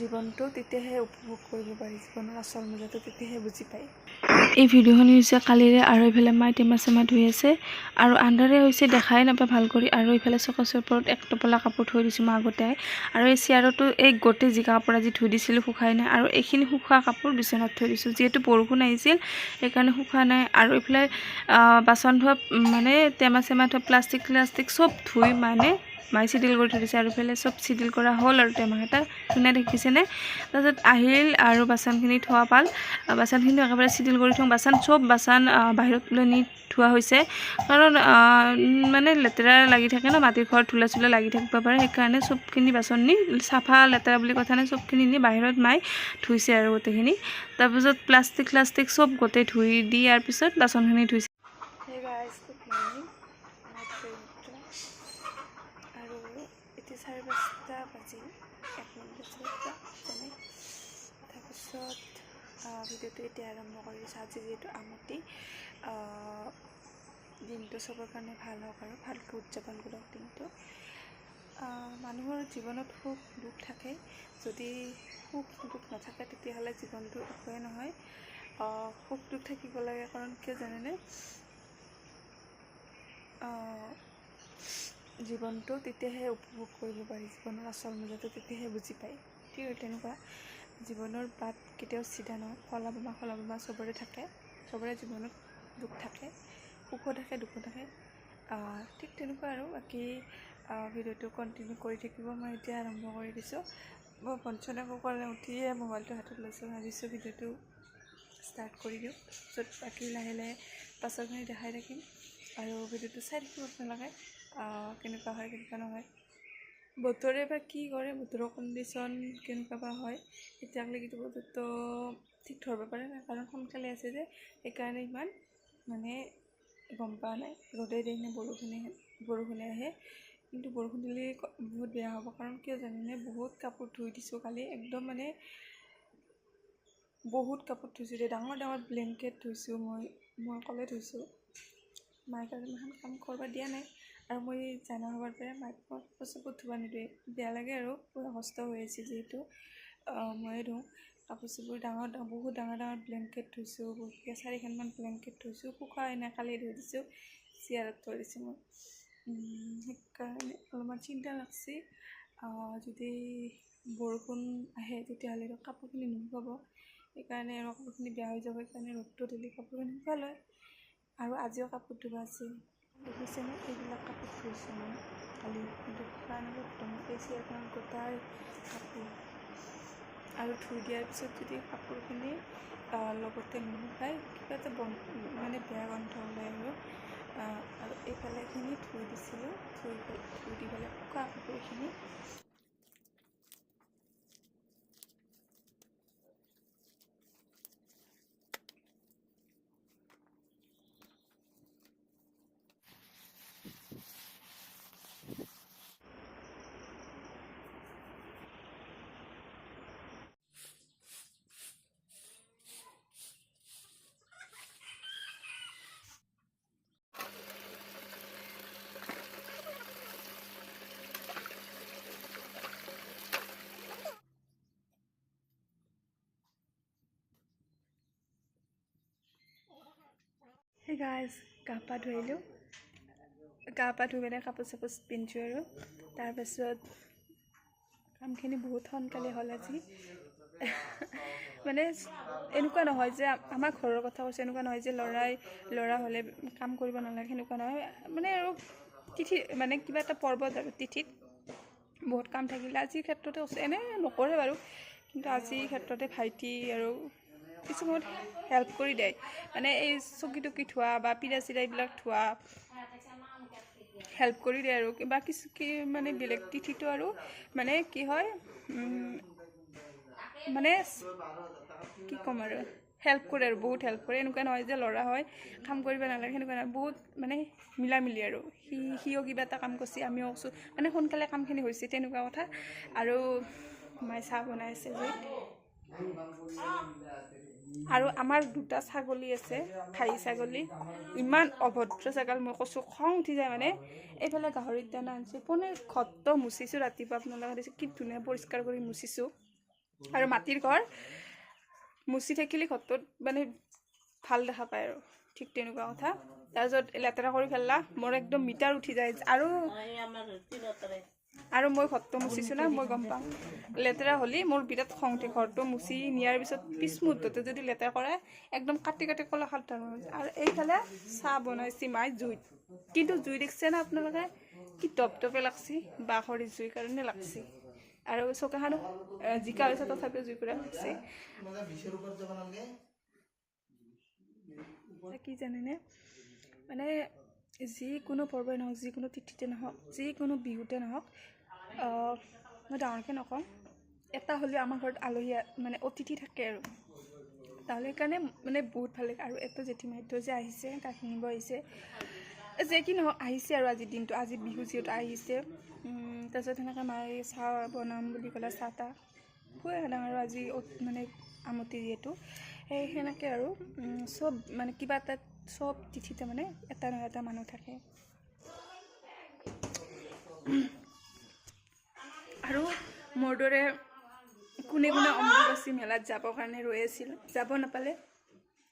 জীৱনটো তেতিয়াহে উপভোগ কৰিব পাৰি, জীৱনৰ আচল মজাটো তেতিয়াহে বুজি পায়। এই ভিডিঅ'খিনি হৈছে কালিৰে আৰু এইফালে মাই টেমা চেমা ধুই আছে আৰু আন্ধাৰে হৈছে দেখাই নাপায় ভালো কৰি আৰু এইফালে চকচৰ ওপৰত এক টপলা কাপোৰ থৈ দিছোঁ মই আগতে। আৰু এই চেয়াৰতো এই গোটেই যি কাপোৰ আজি ধুই দিছিলোঁ, শুকাই নাই আৰু এইখিনি শুকোৱা কাপোৰ বিচনাত থৈ দিছোঁ, যিহেতু বৰষুণ আহিছিল, সেইকাৰণে শুকোৱা নাই। আৰু এইফালে বাচন ধোৱা মানে টেমা চেমা থোৱা প্লাষ্টিক প্লাষ্টিক চব ধুই মানে মাই চিডিল কৰি থৈ দিছে আৰু ইফালে চব চিডিল কৰা হ'ল আৰু টেমাকেইটা ধুনীয়া দেখিছেনে তাৰপিছত আহিল আৰু বাচনখিনি ধোৱা পাল। বাচনখিনি একেবাৰে চিডিল কৰি থওঁ। বাচন চব বাচন বাহিৰত তুলি নি ধোৱা হৈছে। কাৰণ মানে লেতেৰা লাগি থাকে ন, মাটিৰ ঘৰত ধূলা চোলা লাগি থাকিব পাৰে। সেইকাৰণে চবখিনি বাচন নি চাফা লেতেৰা বুলি কথা নাই, চবখিনি নি বাহিৰত মাই ধুইছে আৰু গোটেইখিনি। তাৰপিছত প্লাষ্টিক প্লাষ্টিক চব গোটেই ধুই দি, ইয়াৰ পিছত বাচনখিনি ধুইছে। তাৰপিছত ভিডিঅ'টো এতিয়া আৰম্ভ কৰিছোঁ। আজি যিহেতু আমতি দিনটো চবৰ কাৰণে ভাল হওক আৰু ভালকৈ উদযাপন কৰক দিনটো। মানুহৰ জীৱনত সুখ দুখ থাকে। যদি সুখ দুখ নাথাকে তেতিয়াহ'লে জীৱনটো একোৱে নহয়। সুখ দুখ থাকিব লাগে কাৰণ কিয় জানেনে? জীৱনটো তেতিয়াহে উপভোগ কৰিব পাৰি। জীৱনৰ আচল মজাটো তেতিয়াহে বুজি পায়। ঠিক তেনেকুৱা? জীৱনৰ বাট কেতিয়াও চিধা নহয়। ফলা বামা খলা বামা চবৰে থাকে। চবৰে জীৱনত দুখ থাকে সুখো থাকে দুখো থাকে। ঠিক তেনেকুৱা আৰু। বাকী ভিডিঅ'টো কণ্টিনিউ কৰি থাকিব। মই এতিয়া আৰম্ভ কৰি দিছোঁ। মই পঞ্চনাকো ক'লে উঠিয়ে মোবাইলটো হাতত লৈছোঁ। ভাবিছোঁ ভিডিঅ'টো ষ্টাৰ্ট কৰি দিওঁ। তাৰপিছত বাকী লাহে লাহে পাছৰখিনি দেখাই থাকিম। আৰু ভিডিঅ'টো চাই থাকিব আপোনালোকে কেনেকুৱা হয় কেনেকুৱা নহয়। বতৰে বা কি কৰে বতৰৰ কণ্ডিশ্যন কেনেকুৱা বা হয় এতিয়ালৈকেতো বতৰটো ঠিক ধৰিব পৰা নাই কাৰণ সোনকালে আছে যে সেইকাৰণে ইমান মানে গম পোৱা নাই ৰ'দে দিয়ে নে বৰষুণে বৰষুণে আহে কিন্তু বৰষুণ দিলে বহুত বেয়া হ'ব কাৰণ কিয় জানেনে বহুত কাপোৰ ধুই দিছোঁ কালি একদম মানে বহুত কাপোৰ ধুইছোঁ দেই ডাঙৰ ডাঙৰ ব্লেংকেট ধুইছোঁ মই মই অকলে ধুইছোঁ মায়ে কাৰণে ইমান কাম কৰিব দিয়া নাই। আৰু মই জানা হোৱাৰ পৰাই মাক মই কাপোৰ ধুব নিদিয়ে বেয়া লাগে আৰু পুৰা কষ্ট হৈ আছে যিহেতু। ময়ে ধুওঁ। কাপোৰ চাপোৰ ডাঙৰ বহুত ডাঙৰ ডাঙৰ ব্লেংকেট ধুইছোঁ বহুতকৈ চাৰিখনমান ব্লেংকেট ধুইছোঁ শুকাই নাই কালি ধুই দিছোঁ চিয়াৰত দিছোঁ মই। সেইকাৰণে অলপমান চিন্তা লাগছে। যদি বৰষুণ আহে তেতিয়াহ'লে কাপোৰখিনি নুশুকাব সেইকাৰণে আৰু কাপোৰখিনি বেয়া হৈ যাব সেইকাৰণে ৰ'দটো দিলে কাপোৰখিনি শুকাল আৰু আজিও কাপোৰ ধুব আছে। দেখিছেনে এইবিলাক কাপোৰ ধুইছোঁ মই কালি অলপ একদম এই চিয়াৰখনত গোটাই কাপোৰ আৰু ধুই দিয়াৰ পিছত যদি কাপোৰখিনি লগতে নুশুকায় কিবা এটা বন মানে বেয়া গন্ধ ওলায় আৰু আৰু এইফালেখিনি ধুই দিছিলোঁ ধুই ধুই দি পেলাই শুকা কাপোৰখিনি গাইজ গা পা ধুই আহিলোঁ গা পা ধুই পেলাই কাপোৰ চাপোৰ পিন্ধিছোঁ আৰু তাৰপাছত কামখিনি বহুত সোনকালে হ'ল আজি মানে এনেকুৱা নহয় যে আমাৰ ঘৰৰ কথা কৈছোঁ এনেকুৱা নহয় যে ল'ৰাই ল'ৰা হ'লে কাম কৰিব নালাগে সেনেকুৱা নহয় মানে আৰু তিথি মানে কিবা এটা পৰ্বত আৰু তিথিত বহুত কাম থাকিলে আজিৰ ক্ষেত্ৰতে কৈছোঁ এনেই নকৰে বাৰু কিন্তু আজিৰ ক্ষেত্ৰতে ভাইটি আৰু কিছু সময়ত হেল্প কৰি দিয়ে। মানে এই চকী টকী ধোৱা বা পিৰা চিৰা এইবিলাক ধোৱা হেল্প কৰি দিয়ে আৰু। কিবা কিছু কি মানে বেলেগ তিথিটো আৰু মানে কি হয় মানে কি ক'ম আৰু হেল্প কৰে আৰু বহুত হেল্প কৰে। এনেকুৱা নহয় যে ল'ৰা হয় কাম কৰিব নালাগে সেনেকুৱা নহয়। বহুত মানে মিলা মিলি আৰু। সি সিও কিবা এটা কাম কৰিছে আমিও কৈছোঁ মানে সোনকালে কামখিনি হৈছে তেনেকুৱা কথা। আৰু মায়ে চাহ বনাই আছে জুইত আৰু আমাৰ দুটা ছাগলী আছে খাহী ছাগলী। ইমান অভদ্ৰ ছাগল মই কৈছোঁ খং উঠি যায় মানে। এইফালে গাহৰিৰ দানা আনিছোঁ পোনে ঘৰটো মুচিছোঁ ৰাতিপুৱা আপোনালোকে দেখিছে কি ধুনীয়া পৰিষ্কাৰ কৰি মুচিছোঁ? আৰু মাটিৰ ঘৰ মুচি থাকিলে ঘৰটোত মানে ভাল দেখা পায় আৰু ঠিক তেনেকুৱা কথা। তাৰপিছত লেতেৰা কৰি পেলা মোৰ একদম মিটাৰ উঠি যায়। আৰু আৰু মই ঘৰটো মুচিছোঁ না, মই গম পাওঁ। লেতেৰা হ'লে মোৰ বিৰাট খং উঠে, ঘৰটো মুচি নিয়াৰ পিছত পিছ মুহূৰ্ততে যদি লেতেৰা কৰে, একদম কাটি কাটি কলা খাত আৰু এইফালে চাহ বনাইছে মায়ে জুইত। কিন্তু জুই দেখিছে না আপোনালোকে? কি টপটপে লাগছি, বাঁহৰি জুই কাৰণে লাগছি। আৰু চৌকাখনো জিকা হৈছে, তথাপিও জুই পুৰা লাগছে। কি জানেনে? মানে যিকোনো পৰ্বই নহওক যিকোনো তিথিতে নহওক যিকোনো বিহুতে নহওক মই ডাঙৰকৈ নকওঁ। এটা হ'লেও আমাৰ ঘৰত আলহী মানে অতিথি থাকে আৰু। তাহলে সেইকাৰণে মানে বহুত ভাল লাগে। আৰু এটা জেঠীমাইটো যে আহিছে তাক নিব আহিছে। যে কি নহওক আহিছে আৰু আজিৰ দিনটো। আজি বিহু যিহেতু আহিছে। তাৰপিছত সেনেকৈ মায়ে চাহ বনাম বুলি ক'লে চাহ তাহ খুৱাই আনাম আৰু আজি মানে আমতি যিহেতু। সেই সেনেকৈ আৰু। চব মানে কিবা এটা চব তিথিতে মানে এটা নহয় এটা মানুহ থাকে। আৰু মোৰ দৰে কোনে কোনে অম্বুবাচী মেলাত যাবৰ কাৰণে ৰৈ আছিল যাব নাপালে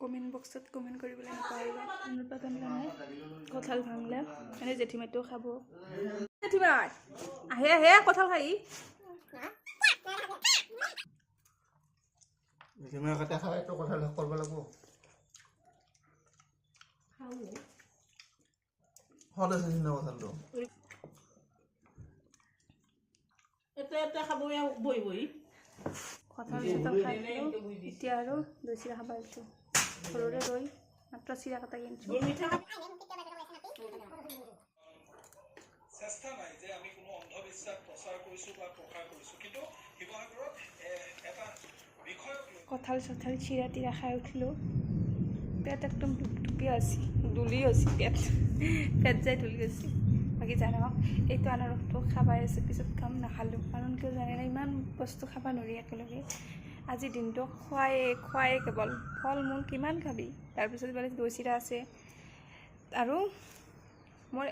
কমেণ্ট বক্সত কমেণ্ট কৰিবলৈ নাপাহৰিবা। অনুপাত নাই কঁঠাল ভাঙলে মানে জেঠীমাইটো খাব। জেঠীমাই আহে আহে কঁঠাল খাই। জেঠীমাই কাটা খাইতো কৰিব লাগিব। সদায় এটা খাব কঁঠাল চঠাল খাই এতিয়া আৰু দৈ চিৰা খাব আহিছোঁ ঘৰৰে দৈ মাত্ৰ চিৰা কটা কিনিছোঁ চেষ্টা নাই যে আমি কোনো অন্ধবিশ্বাস প্ৰচাৰ কৰিছোঁ বা প্ৰসাৰ কৰিছোঁ। কিন্তু শিৱসাগৰত এটা বিষয়ক কঁঠাল চঠাল চিৰা তিৰা খাই উঠিলোঁ। পেট একদম টুপটুপীয়া আছিল দুলি হৈছিল পেট। পেট যাই দুলি গৈছিল বাকী জানো এইটো আনাৰসটো খাবাই আছে পিছত খাম নাখালোঁ কাৰণ কিয় জানেনে ইমান বস্তু খাব নোৱাৰি একেলগে। আজিৰ দিনটো খোৱাই খোৱাই কেৱল। ফল মূল কিমান খাবি? তাৰপিছত মানে দৈ চিৰা আছে। আৰু মই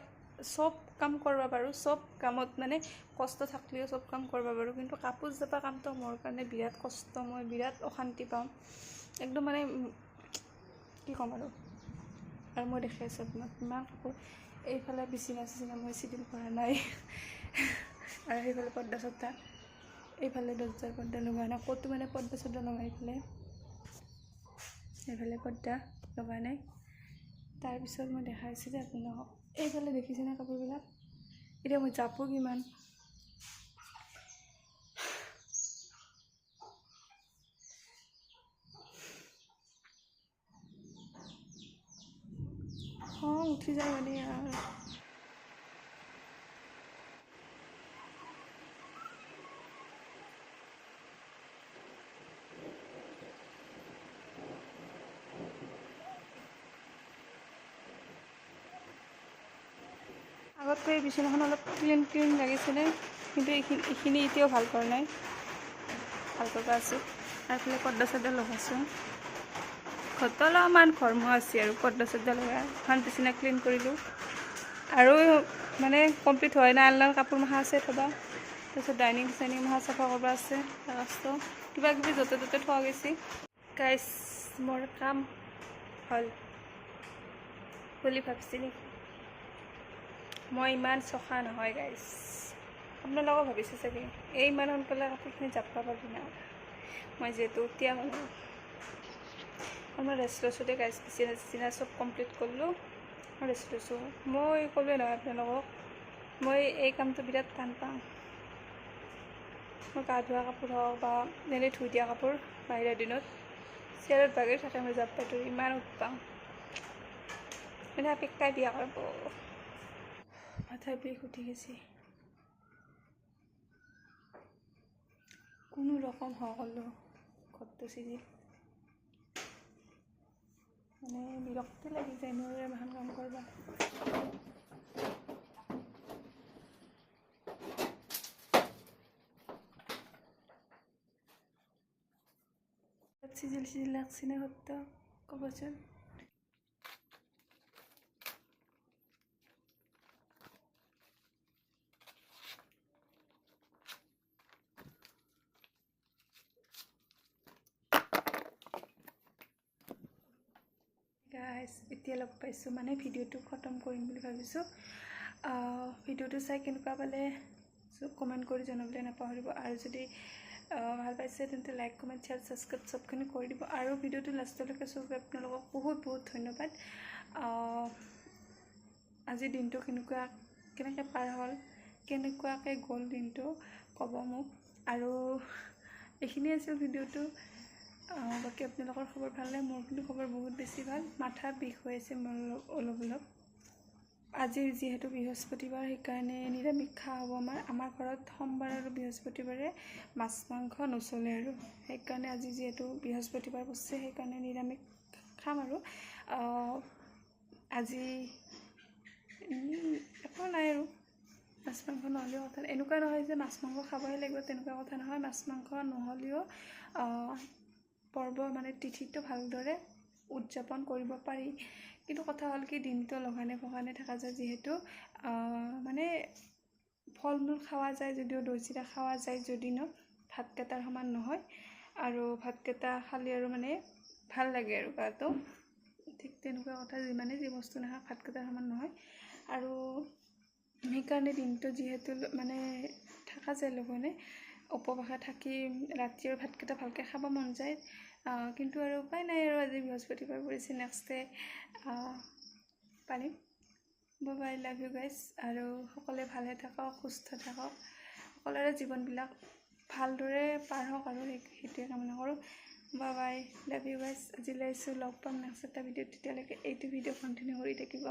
চব কাম কৰিব পাৰোঁ চব কামত মানে কষ্ট থাকিলেও চব কাম কৰিব পাৰোঁ। কিন্তু কাপোৰ জাপা কামটো মোৰ কাৰণে বিৰাট কষ্ট। মই বিৰাট অশান্তি পাওঁ। একদম মানে কি ক'ম আৰু? আৰু মই দেখি আছোঁ আপোনাক ইমান কাপোৰ। এইফালে বিচিনা চিচিনা মই চিডিল কৰা নাই। আৰু সেইফালে পৰ্দা চৰ্দা এইফালে দৰ্জাৰ পৰ্দা লগোৱা নাই। ক'তো মানে পৰ্দা চৰ্দা লগাই পেলাই এইফালে। পৰ্দা লগা নাই। তাৰপিছত মই দেখাইছোঁ যে আপোনালোকক। এইফালে দেখিছেনে কাপোৰবিলাক? এতিয়া মই জাপো কিমান। খং উঠি যায় মানে। আৰু আগতকৈ এই বিচনাখন অলপ ক্লিন ক্লিন লাগিছিলে, কিন্তু এইখিনি এইখিনি এতিয়াও ভালো কৰা নাই। ভালো কৰিব আছোঁ আৰু এইফালে পৰ্দা চৰ্দা লগাইছোঁ। ঘৰটো অলপমান ঘৰমুৱা আছে আৰু পৰ্দা চৰ্দা লগাই এখন বিচনা ক্লিন কৰিলোঁ। আৰু মানে কমপ্লিট হোৱাই নাই, আলনাৰ কাপোৰ মাখা আছে থবা। তাৰপিছত ডাইনিং, চাইনিং মাখা চাফা কৰিব আছে লাষ্টটো কিবা কিবি য'তে ত'তে থোৱা গৈছে। গাইছ মোৰ কাম হ'ল। বুলি ভাবিছিলোঁ। মই ইমান চখা নহয় গাইজ আপোনালোকেও ভাবিছে চাগে এই ইমান সোনকালে কাপোৰখিনি জাপা পাবি না মই যিহেতু এতিয়া মানুহ মই ৰেষ্ট লৈছোঁ দেই গাইজ চিচিনা চিচিনা চব কমপ্লিট কৰিলোঁ। মই লৈছোঁ। মই ক'লোৱে নহয় আপোনালোকক মই এই কামটো বিৰাট টান পাওঁ। মই গা ধোৱা কাপোৰ হওক বা এনেই ধুই দিয়া কাপোৰ বাহিৰৰ দিনত চেয়াৰত বাগৰি থাকে মই জাপ পাই ইমান উৎপাওঁ মানে অপেক্ষাই বিয়া কৰিব। মাথাৰ বিষ উঠি গেছে। কোনো ৰকম সকলো ঘৰটো চিজিল মানে বিৰক্তি লাগি যায় নোৱাৰে এখন কাম কৰবা চিজিল চিজিল লাগছে নে ঘৰটো ক'বচোন। গাইজ এতিয়া লগ পাইছোঁ মানে ভিডিঅ'টো খতম কৰিম বুলি ভাবিছোঁ। ভিডিঅ'টো চাই কেনেকুৱা পালে কমেণ্ট কৰি জনাবলৈ নাপাহৰিব। আৰু যদি ভাল পাইছে তেন্তে লাইক কমেণ্ট শ্বেয়াৰ ছাবস্ক্ৰাইব চবখিনি কৰি দিব। আৰু ভিডিঅ'টো লাষ্টলৈকে চব আপোনালোকক বহুত বহুত ধন্যবাদ। আজিৰ দিনটো কেনেকুৱা কেনেকৈ পাৰ হ'ল কেনেকুৱাকৈ গ'ল দিনটো ক'ব মোক। আৰু এইখিনিয়ে আছিল ভিডিঅ'টো। বাকী আপোনালোকৰ খবৰ ভালনে? মোৰ কিন্তু খবৰ বহুত বেছি ভাল। মাথা বিষ হৈ আছে মোৰ অলপ অলপ আজি যিহেতু বৃহস্পতিবাৰ সেইকাৰণে নিৰামিষ খোৱা হ'ব আমাৰ আমাৰ ঘৰত সোমবাৰ আৰু বৃহস্পতিবাৰে মাছ মাংস নচলে আৰু। সেইকাৰণে আজি যিহেতু বৃহস্পতিবাৰ পৰছে সেইকাৰণে নিৰামিষ খাম আৰু। আজি একো নাই আৰু। মাছ মাংস নহ'লেও কথা। এনেকুৱা নহয় যে মাছ মাংস খাবই লাগিব তেনেকুৱা কথা নহয়। মাছ মাংস নহ'লেও পৰ্ব মানে তিথিটো ভালদৰে উদযাপন কৰিব পাৰি। কিন্তু কথা হ'ল কি দিনটো লঘানে ভঘানে থকা যায় যিহেতু মানে ফল মূল খোৱা যায় যদিও দৈ চিৰা খোৱা যায় যদিও ভাতকেইটাৰ সমান নহয়। আৰু ভাতকেইটা খালে আৰু মানে ভাল লাগে আৰু গাটো। ঠিক তেনেকুৱা কথা যিমানে যি বস্তু নাখাওঁ ভাতকেইটাৰ সমান নহয়। আৰু সেইকাৰণে দিনটো যিহেতু মানে থকা যায় লঘোণে উপবাসে থাকি ৰাতি আৰু ভাতকেইটা ভালকৈ খাব মন যায়। কিন্তু আৰু উপায় নাই আৰু আজি বৃহস্পতিবাৰ পৰিছে নেক্সট ডে পাৰিম। বাই লাভ ইউ গাইজ আৰু সকলোৱে ভালে থাকক সুস্থ থাকক। সকলোৰে জীৱনবিলাক ভালদৰে পাৰ হওক আৰু সেই সেইটোৱে কামনা কৰোঁ। বাই লাভ ইউ গাইজ আজিলৈ আহিছোঁ লগ পাম নেক্সট এটা ভিডিঅ'ত। তেতিয়ালৈকে এইটো ভিডিঅ' কণ্টিনিউ কৰি থাকিব।